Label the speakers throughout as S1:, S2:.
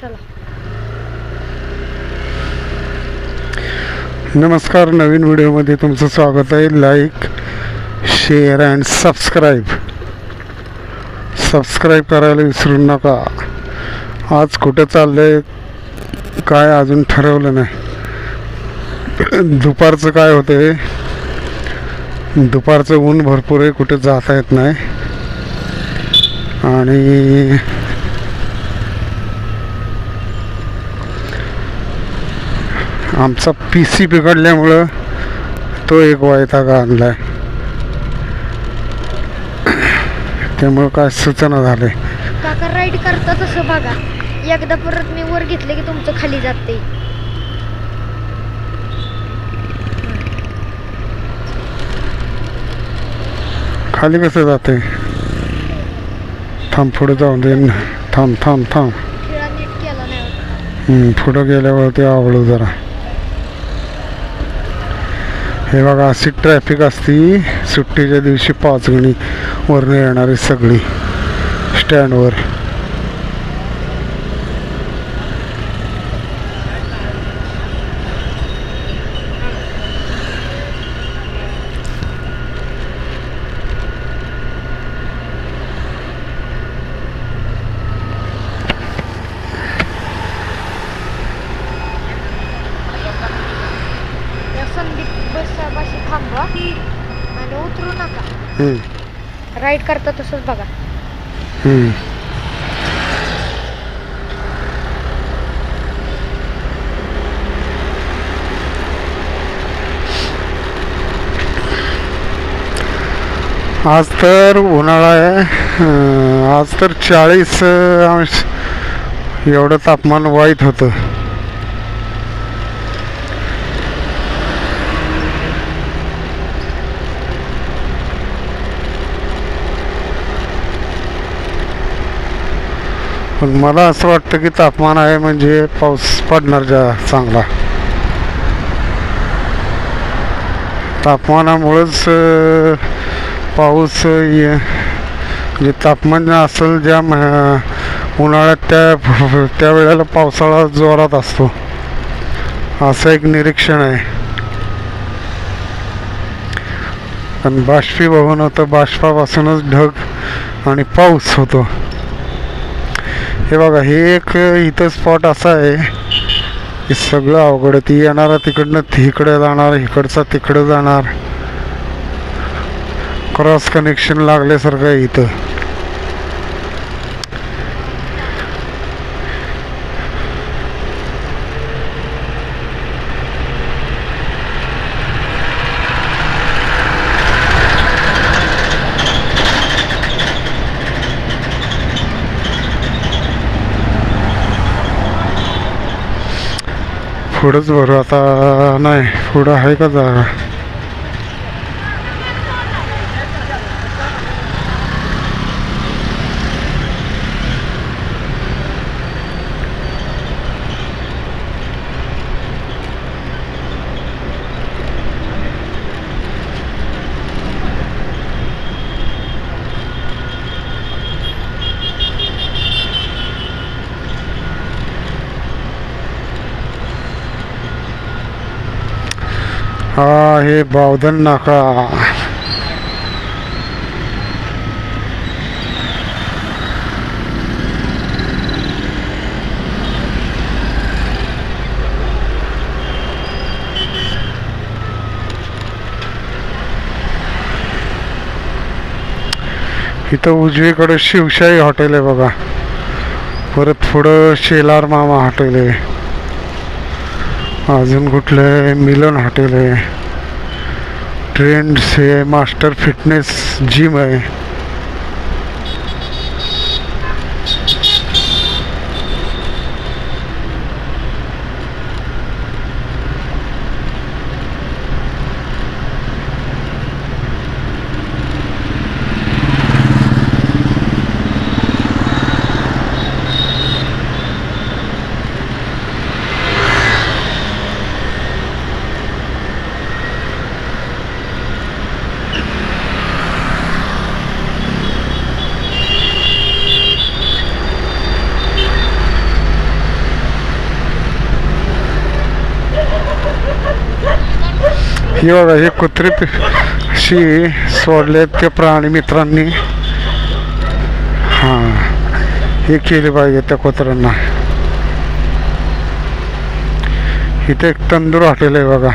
S1: चला.
S2: नमस्कार नवीन व्हिडिओमध्ये तुमचं स्वागत आहे. Like share and subscribe subscribe करायला विसरू नका. आज कुठं चाललं आहे काय अजून ठरवलं नाही. दुपारचं काय होतंय? दुपारचं ऊन भरपूर आहे कुठे जाता येत नाही. आणि आमचा पी सी बिघडल्यामुळं तो एक वैताग आणलाय. त्यामुळं काय सूचना झाले
S1: काका राईड करता तसं बघा. एकदा परत मी वर घेतले की तुमचं खाली जाते
S2: खाली कसं जाते थांब पुढे जाऊन दे. थांब थांब थांब. पुढं गेल्यावरती आवडू जरा. हे बघा अशी ट्रॅफिक असती. सुट्टीच्या दिवशी पाच गणी येणारी सगळी. स्टँडवर हम्म,
S1: राईड करता तसंच बघा.
S2: हम्म. आज तर उन्हाळा आहे. अं, आज तर चाळीस अंश. एवढं तापमान वाईट होतं. पण मला असं वाटतं की तापमान आहे म्हणजे पाऊस पडणार जा चांगला. तापमानामुळंच पाऊस ये- म्हणजे जे तापमान असेल ज्या उन्हाळ्यात त्या त्यावेळेला पावसाळा जोरात असतो. असं एक निरीक्षण आहे. आणि बाष्पीभवन होतं बाष्पापासूनच ढग आणि पाऊस होतो. हे बघा हे एक इथं स्पॉट असा आहे. की सगळं अवघड आहे. ती येणारा तिकडनं तिकडे जाणार इकडचा तिकडं जाणार. क्रॉस कनेक्शन लागल्यासारखं आहे इथं. पुढंच भरू. आता नाही पुढं आहे का जागा हा हे बावधन नाका. इथं उजवीकडे शिवशाही हॉटेल आहे बघा. परत पुढं शेलार मामा हॉटेल आहे. अजून कुठलं आहे मिलन हॉटेल आहे. ट्रेंड्स हे मास्टर फिटनेस जिम आहे. ही बघा हे कुत्रे शी सोडले ते प्राणी मित्रांनी. हां हे केले पाहिजे त्या कुत्र्यांना. इथे एक तंदूर हॉटेल आहे बघा.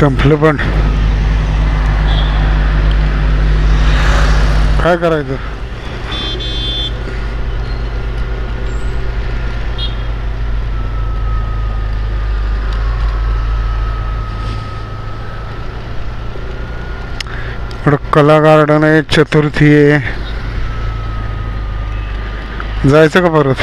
S2: संपलं पण. काय करायचं? कला गार्डन आहे चतुर्थी आहे. जायचं का परत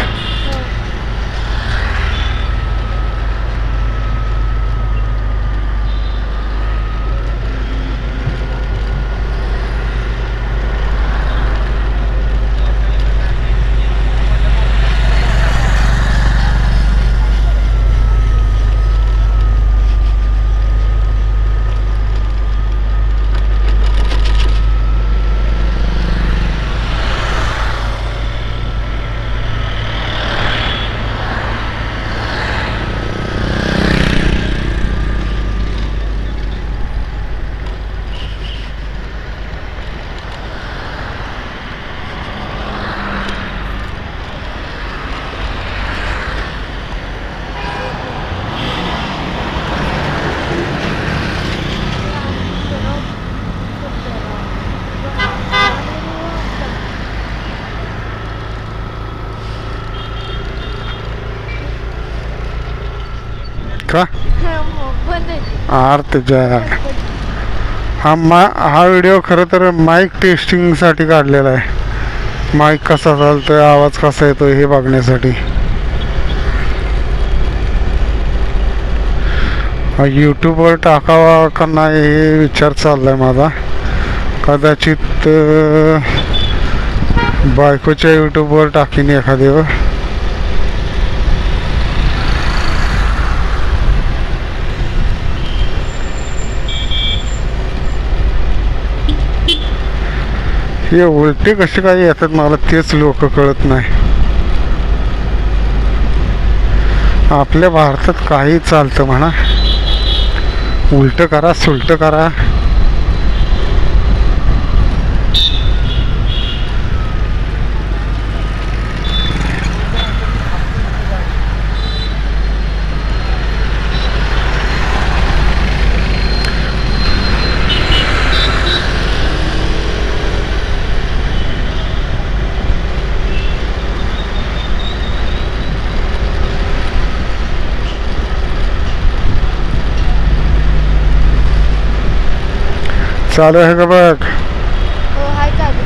S2: का आर्त जय हा मा हा व्हिडिओ खरं तर माईक टेस्टिंगसाठी काढलेला आहे. माईक कसा चालतोय आवाज कसा येतो हे बघण्यासाठी. यूट्यूबवर टाकावा का नाही हे विचार चाललाय माझा. कदाचित बायकोच्या यूट्यूबवर टाकीन एखाद्यावर हे उलटे कसे काय येतात मला तेच लोक कळत नाही. आपल्या भारतात काही चालतं म्हणा. उलट करा सुलट करा. चालू आहे का बघ
S1: हो हाय चालू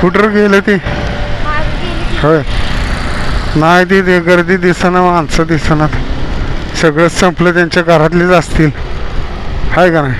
S2: कुठं गेलं ती?
S1: मागे गेली की
S2: होय. नाही ती ते गर्दी दिसना माणसं दिसणार सगळं संपलं त्यांच्या घरातलीच असतील. आहे का नाही?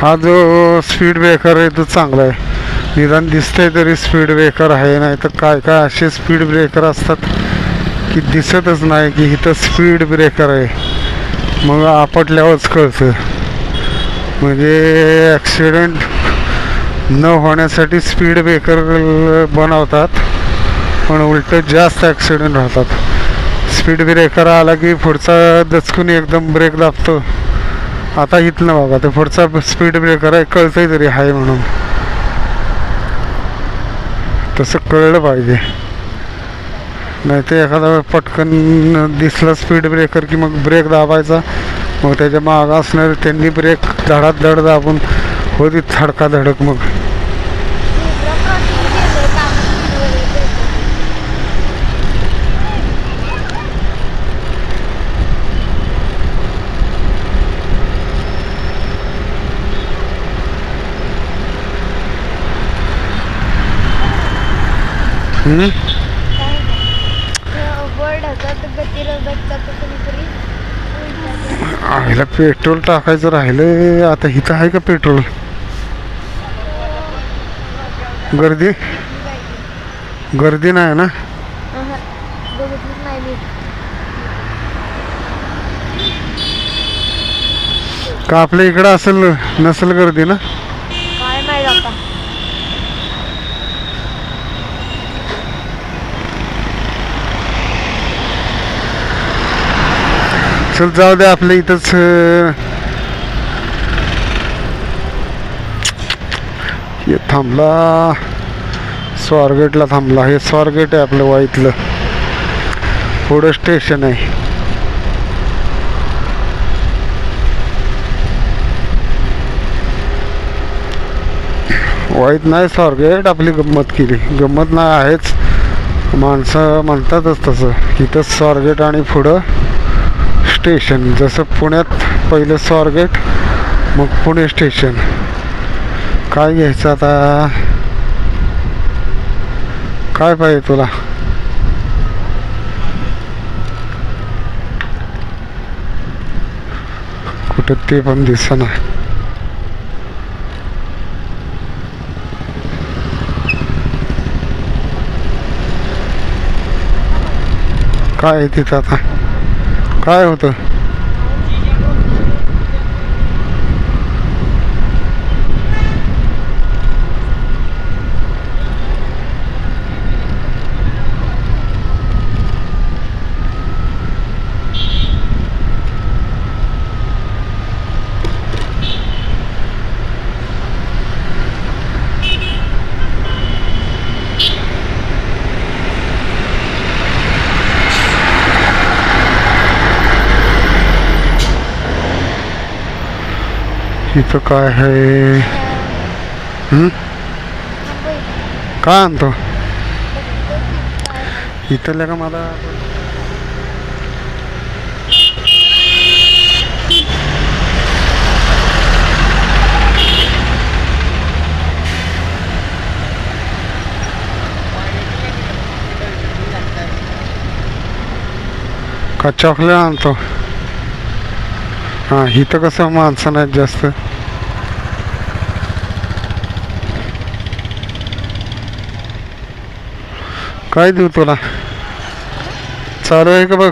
S2: हा जो स्पीड ब्रेकर आहे तो चांगला आहे. निदान दिसतंय तरी स्पीड ब्रेकर आहे नाही तर काय काय असे स्पीड ब्रेकर असतात की दिसतच नाही की इथं स्पीड ब्रेकर आहे. मग आपटल्यावरच कळतं. म्हणजे ॲक्सिडेंट न होण्यासाठी स्पीड ब्रेकर बनवतात पण उलट जास्त ॲक्सिडेंट होतात स्पीड ब्रेकर आला की पुढचा दचकून एकदम ब्रेक दाबतो. आता इथलं बघा ते पुढचा स्पीड ब्रेकर आहे कळतंय तरी आहे म्हणून. तसं कळलं पाहिजे. नाही ते एखादा पटकन दिसला स्पीड ब्रेकर की मग ब्रेक दाबायचा मग त्याच्या मागं असणारे त्यांनी ब्रेक धडात धड दाबून होती थडका धडक मग. हम्म?
S1: होता गतिरोधकचा तो कोणीतरी
S2: आईला पेट्रोल टाकायचं राहिलं आता इथं आहे का पेट्रोल? गर्दी? गर्दी नाही ना? का आपल्या इकडं असेल नसेल गर्दी ना
S1: काय माहीत आता
S2: चल जाऊ दे आपल्या इथंच हे थांबला. स्वारगेटला थांबला. हे स्वारगेट आहे आपलं वाईतलं. पुढं स्टेशन आहे. वाईट नाही स्वारगेट आपली गंमत केली. गंमत नाही आहेच. माणसं म्हणतातच तसं. इथंच स्वारगेट आणि पुढं स्टेशन जसं पुण्यात पहिलं स्वारगेट मग पुणे स्टेशन काय घ्यायचं आता? काय पाहिजे तुला? कुठं ते पण दिसना. काय आहे तिथं आता? काय होतं इथं काय आहे काय आणतो इथं का मला का चॉकलेट आणतो हां इथं कसं माणसं नाहीत जास्त काय देऊ तुला? चालू आहे का बघ?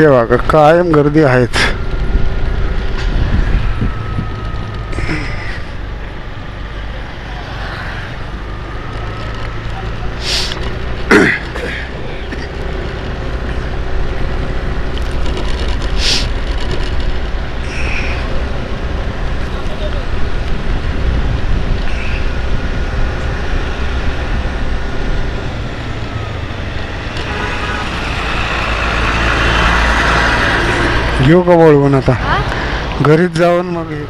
S2: हे बघा कायम गर्दी आहेत. घेऊ का वळवून आता? घरीच जाऊन मग हे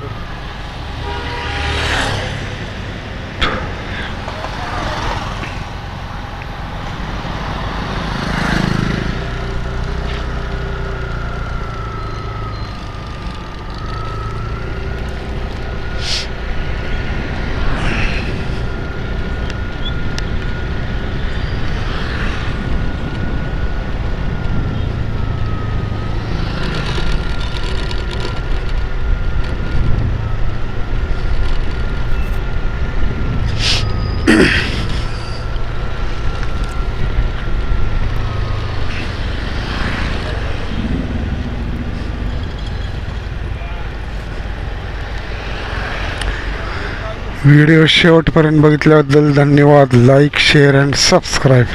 S2: व्हिडिओ शेवटपर्यंत बघितल्याबद्दल धन्यवाद. Like share and subscribe